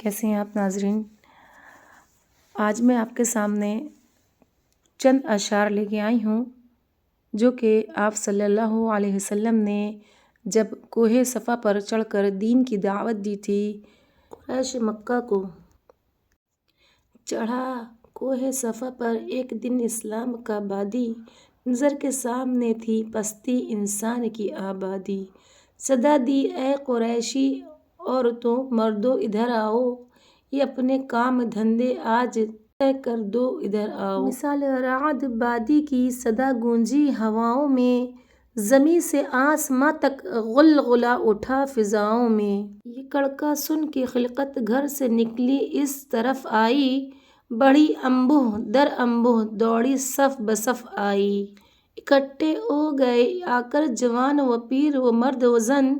कैसे हैं आप नाजरीन आज मैं आपके सामने चंद अशार लेके आई हूँ जो कि आप सल्लल्लाहु अलैहि वसल्लम ने जब कोहे सफ़ा पर चढ़कर दीन की दावत दी थी, कुरैश मक्का को चढ़ा, कोहे सफ़ा पर एक दिन इस्लाम का बादी नज़र के सामने थी, पस्ती इंसान की आबादी। सदा दी ए कुरैशी, औरतों, मर्दों, इधर आओ, ये अपने काम धंधे आज तय कर दो इधर आओ। मिसाल राद बादी की सदा गूंजी हवाओं में ज़मी से आसमां तक गुलगुला उठा फिजाओं में। ये कड़का सुन के खिलकत घर से निकली, इस तरफ़ आई, बड़ी अम्बुह दर अम्बुह दौड़ी सफ बसफ आई। इकट्ठे हो गए, आकर जवान व पीर व मर्द व जन,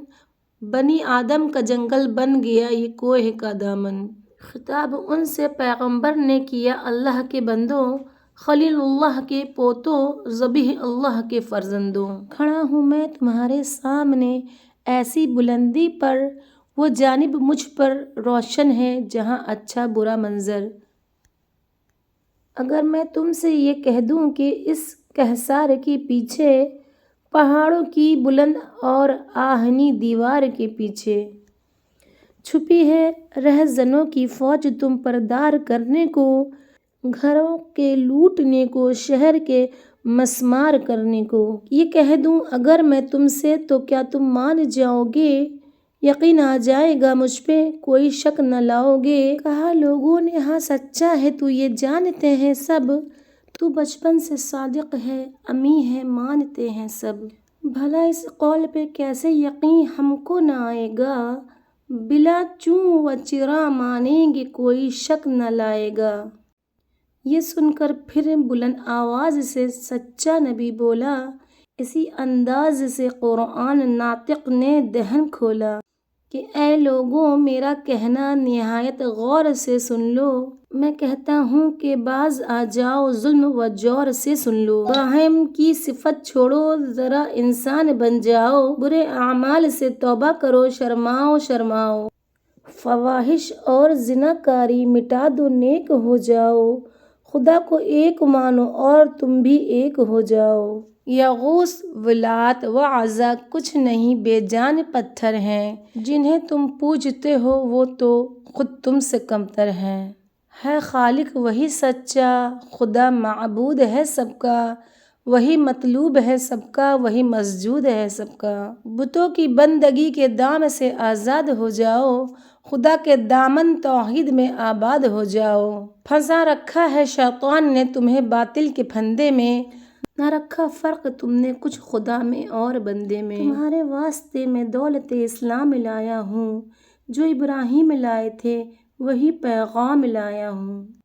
बनी आदम का जंगल बन गया, ये कोह का दामन। खिताब उनसे पैगंबर ने किया अल्लाह के बंदों, खलीलुल्लाह के पोतों ज़बी अल्लाह के फ़र्जंदों। खड़ा हूँ मैं तुम्हारे सामने, ऐसी बुलंदी पर, वो जानिब मुझ पर रोशन है जहाँ अच्छा बुरा मंज़र। अगर मैं तुमसे ये कह दूँ कि इस कहसार के पीछे, पहाड़ों की बुलंद और आहनी दीवार के पीछे छुपी है रहजनों की फौज तुम पर दार करने को, घरों के लूटने को, शहर के मसमार करने को। ये कह दूँ, अगर मैं तुमसे तो क्या तुम मान जाओगे? यकीन आ जाएगा मुझ पे, कोई शक न लाओगे। कहा, लोगों ने हाँ सच्चा है, तू ये जानते हैं सब। तू बचपन से सादिक है अमी है, मानते हैं सब। भला इस कौल पे कैसे यकीन हमको ना आएगा? बिला चूँ व चिरा मानेंगे कोई शक न लाएगा। ये सुनकर फिर बुलंद आवाज़ से सच्चा नबी बोला, इसी अंदाज से कुरान नातिक ने दहन खोला। कि, ऐ लोगों, मेरा कहना नहायत गौर से सुन लो। मैं कहता हूँ कि बाज आ जाओ, जुल्म व ज़ोर से सुन लो। बाहम की सिफत छोड़ो, ज़रा इंसान बन जाओ। बुरे अमाल से तौबा करो, शर्माओ शर्माओ। फवाहिश और जिनाकारी मिटा दो, नेक हो जाओ। खुदा को एक मानो और तुम भी एक हो जाओ। यगूस, विलात व अज़ा कुछ नहीं बेजान पत्थर हैं। जिन्हें तुम पूजते हो, वो तो खुद तुम से कमतर हैं। है खालिक, वही सच्चा, खुदा मबूद है सबका। वही मतलूब है सबका, वही मस्जूद है सबका। बुतों की बंदगी के दाम से आज़ाद हो जाओ खुदा के दामन तोहीद में आबाद हो जाओ। फंसा रखा है शैतान ने तुम्हें बातिल के फंदे में। न रखा फ़र्क तुमने कुछ खुदा में और बंदे में। तुम्हारे वास्ते में दौलत इस्लाम लाया हूँ। जो इब्राहिम लाए थे वही पैगाम लाया हूँ।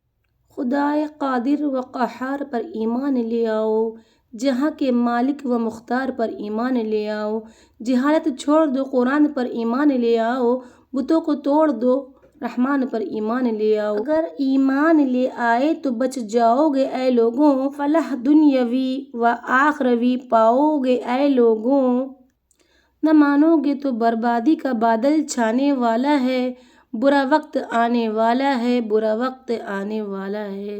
खुदाए कादिर व कहार पर ईमान ले आओ। जहाँ के मालिक व मुख्तार पर ईमान ले आओ। जहालत छोड़ दो कुरान पर ईमान ले आओ। बुतों को तोड़ दो रहमान पर ईमान ले आओ अगर ईमान ले आए तो बच जाओगे ऐ लोगों फलाह दुनियावी व आखरवी पाओगे ऐ लोगों न मानोगे तो बर्बादी का बादल छाने वाला है बुरा वक्त आने वाला है बुरा वक्त आने वाला है